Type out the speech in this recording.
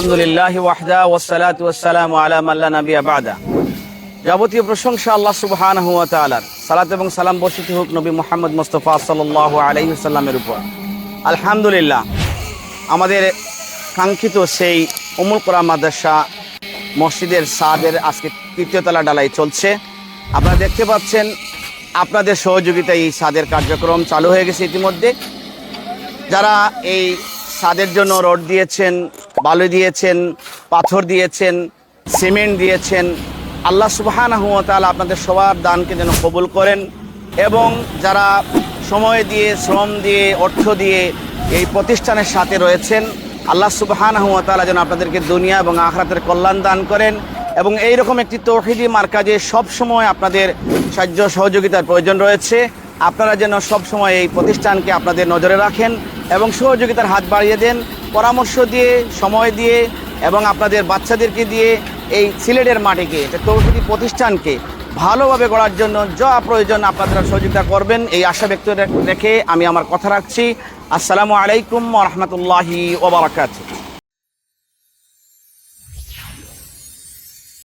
আলহামদুলিল্লাহ ওয়াহদা ওয়াসসালাত ওয়াসসালামু আলা মাল্লা নাবিয়া বাদা। যাবতীয় প্রশংসা আল্লাহ সুবহানাহু ওয়া তাআলার। সালাত এবং সালাম বর্ষিত হোক নবী মুহাম্মদ মুস্তাফা সাল্লাল্লাহু আলাইহি সাল্লামের উপর। আলহামদুলিল্লাহ, আমাদের কাঙ্ক্ষিত সেই উমুল কোরআন মাদ্রাসা মসজিদের সাদের আজকে তৃতীয় তলা ডালাই চলছে। আপনারা দেখতে পাচ্ছেন, আপনাদের সহযোগিতায় এই সাদের কার্যক্রম চালু হয়ে গেছে ইতিমধ্যে। যারা এই সাদের জন্য রড দিয়েছেন বালু দিয়েছেন, পাথর দিয়েছেন, সিমেন্ট দিয়েছেন। আল্লাহ সুবহানাহু ওয়া তাআলা আপনাদের সবার দানকে যেন কবুল করেন এবং যারা সময় দিয়ে, শ্রম দিয়ে, অর্থ দিয়ে এই প্রতিষ্ঠানের সাথে রয়েছেন, আল্লাহ সুবহানাহু ওয়া তাআলা যেন আপনাদেরকে দুনিয়া এবং আখরাতের কল্যাণ দান করেন এবং এই রকম একটি তৌহিদি মার্কাজে সব সময় আপনাদের সাহায্য সহযোগিতার প্রয়োজন রয়েছে। আপনারা যেন সব সময় এই প্রতিষ্ঠানকে আপনাদের নজরে রাখেন এবং সহযোগিতার হাত বাড়িয়ে দেন, পরামর্শ দিয়ে, সময় দিয়ে এবং আপনাদের বাচ্চাদেরকে দিয়ে এই সিলেটের মাটিকে তৌহিদি প্রতিষ্ঠানকে ভালোভাবে গড়ার জন্য যা প্রয়োজন আপনারা সহযোগিতা করবেন, এই আশা ব্যক্ত রেখে আমি আমার কথা রাখছি। আসসালামু আলাইকুম রহমতুল্লাহি ওবরাকাতু